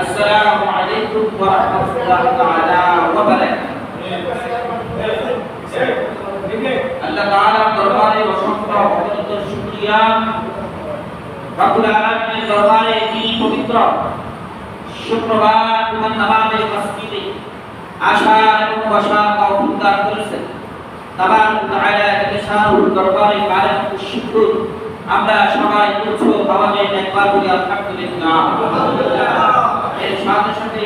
আসসালামু আলাইকুম ওয়া রাহমাতুল্লাহি তাআলা ওয়া বারাকাতুহু। আল্লাহ তাআলার দরবারে অসংখ্য অগণিত শুকরিয়া। রব্বুল আলামিনের দরবারে এই পবিত্র? শুক্রবার তোমার নামাজে মসজিদে আশা এবং বসা তৌফিক দান করেছেন। তাবারক তাআলা একে শাহুল দরবারে কালেম শুকর। আমরা সবাই উচ্চ আওয়াজে একবার বলি আলহামদুলিল্লাহ। সাথে সাথে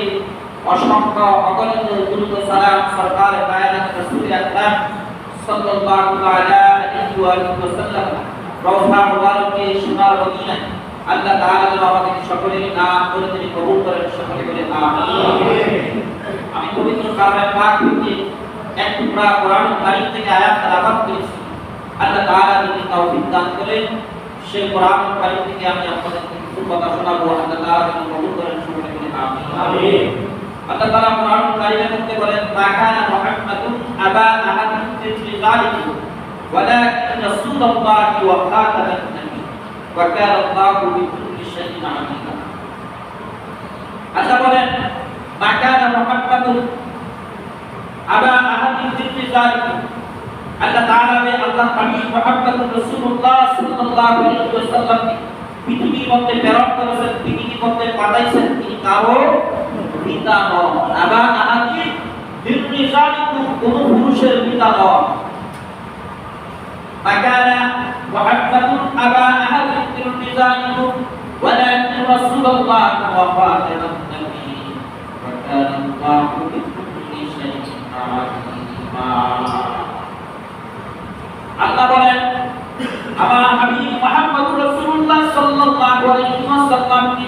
অসংখ্য অগণিত দ্রুত সালাম সরকার কায়নাত রাসূল আকরাম সাল্লাল্লাহু আলাইহি ওয়া সাল্লাম রওজা মুবারকে সোনার মদিনায় আল্লাহ তাআলা যেন আমাদের সকলের নাম করে তিনি কবুল করেন, সকলে বলে আমিন। আমি পবিত্র কালামে পাক থেকে এক টুকরা কোরআন কারীম থেকে আয়াত তেলাওয়াত করেছি। আল্লাহ তাআলা যদি তৌফিক দান করেন, সেই কোরআন কারীম থেকে আমি আপনাদের কিছু কথা শোনাবো আল্লাহ তাআলা যেন কবুল করেন সকলে বলে আমিন আমিন আল্লাহ তাআলা কোরআন কারীমের মধ্যে বলেন মা কানা মুহাম্মাদুন আবা আহাদিন মিন রিজালিকুম ولكن رسول الله وخاتم النبي وكان الله بكل شيء عليما আল্লাহ বলেন মা কানা মুহাম্মাদুন আবা আহাদিন মিন রিজালিকুম আল্লাহ তাআলা বে আল্লাহ হাবিব মুহাম্মদুর রাসূলুল্লাহ সাল্লাল্লাহু আলাইহি ওয়াসাল্লাম পৃথিবীর মধ্যে প্রেরণ করেছেন পৃথিবীর মধ্যে পাঠাইছেন তিনি কারো পিতা নন আবা আহাদি নির্বিজালিকুম কোন পুরুষের পিতা নন فكان محمد أبا أحد من رجالكم ولكن رسول الله وخاتم النبي وكان الله بكل شيء عليما আল্লাহ বলেন আমার হাবিব মুহাম্মদ রাসূলুল্লাহ সাল্লাল্লাহু আলাইহি ওয়াসাল্লামকে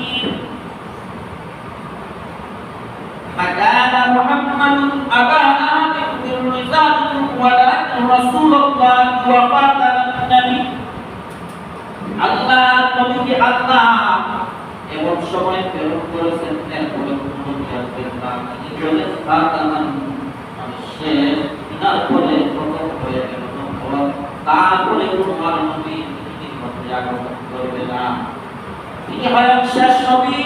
محمد أبا أحد من رجالكم ولكن رسول الله وخاتم النبي আল্লাহ নবীকে আল্লাহ এমন সময় প্রেরণ করেছেন এরপরে কোনো আসবেন না তিনি বলে খাতামান মানে শেষ তিনার পরে প্রথম হয়ে গেল প্রথম তারপরে কোনো আর নবী পৃথিবীর মধ্যে আগমন করবে না তিনি হলেন শেষ নবী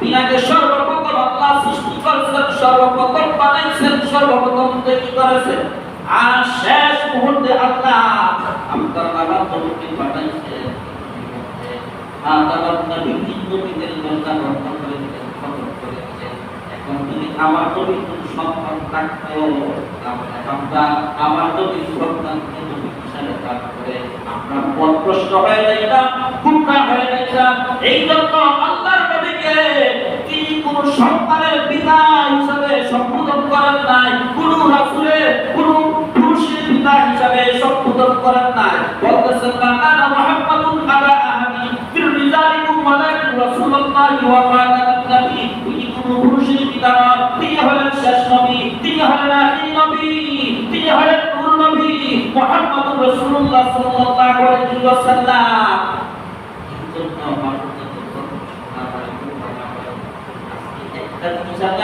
তিনাকে সর্বপ্রথম আল্লাহ সৃষ্টি করেছেন, সর্বপ্রথম বানাইছেন, সর্বপ্রথম তৈরি করেছেন। আর শেষ মুহূর্তে আল্লাহ আপনার বাবা খতম করে দিলেন। এখন যদি আমার নবী সন্তান করে আমরা যাইতাম এই জন্য আল্লাহর নবীকে কোন সন্তানের পিতা হিসাবে সম্বোধন করেন নাই, কোন রাসূলের, কোন পুরুষের পিতা হিসাবে সম্বোধন করেন নাই। তিনি হলেন শেষ নবী, তিনি হলেন নবী, তিনি হলেন নূর নবী, মুহাম্মাদুর রাসূলুল্লাহ সাল্লাল্লাহু আলাইহি ওয়াসাল্লাম এই জন্য মানুষদের একটা মিশালে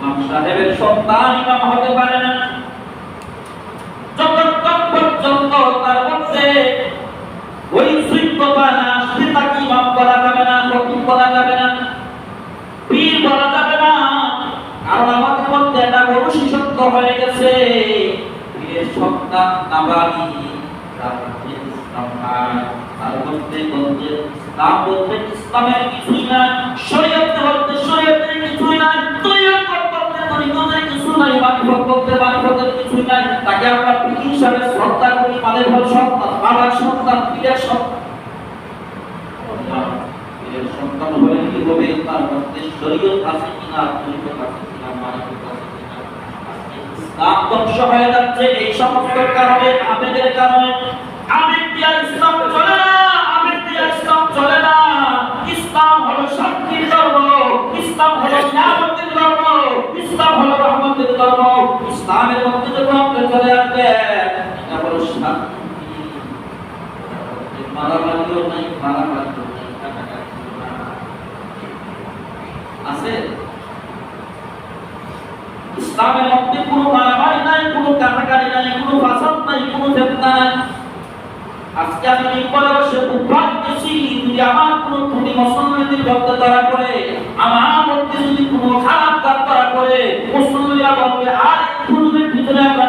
ইমাম সাহেবের সন্তান ইমাম হতে পারে না। যতক্ষণ পর্যন্ত তার মধ্যে ওই যোগ্যতা না আসলে তাকে ইমাম করা যাবে না খতিব করা যাবে না, পীর করা যাবে না। কারণ আমাদের মধ্যে একটা বড় শিশত্ব হয়ে গেছে। পীরের সন্তান নাবালি তার মধ্যে ইসলাম বলতে ইসলামের কিছুই নাই। শরীয়ত নাই মারিফত বলতে মারিফতের কিছু নাই, তাকে আমরা পিতা হিসাবে শ্রদ্ধা করি মানে হল সন্তান বাবার সন্তান পীরের সন্তান। সন্তান হলে কি হবে? তার মধ্যে শরীয়ত আছে কিনা, তরিকত আছে কিনা মারিফত আছে কিনা ইসলাম ধ্বংস হয়ে এই সমস্ত কারণে, আবেগের কারণে আবেগ দিয়া ইসলাম চলে না। নাই মারামারিও নাই কাটাকাটিও নাই। আছে ইসলামের মধ্যে কোনো মারামারি নাই, কোনো কাটাকাটি নাই, কোনো ফাসাদ নাই, কোনো ফেতনা নাই আজকে আমি মিম্বরে বসে উদ্ভাগ দিয়েছি যদি আমার কোনো ত্রুটি মুসলমানদের ভক্ত তারা করে, আমার মধ্যে যদি কোনো খারাপ তারা করে মুসলমানরা বলবে, আর হুজুরের ভিতরে আমরা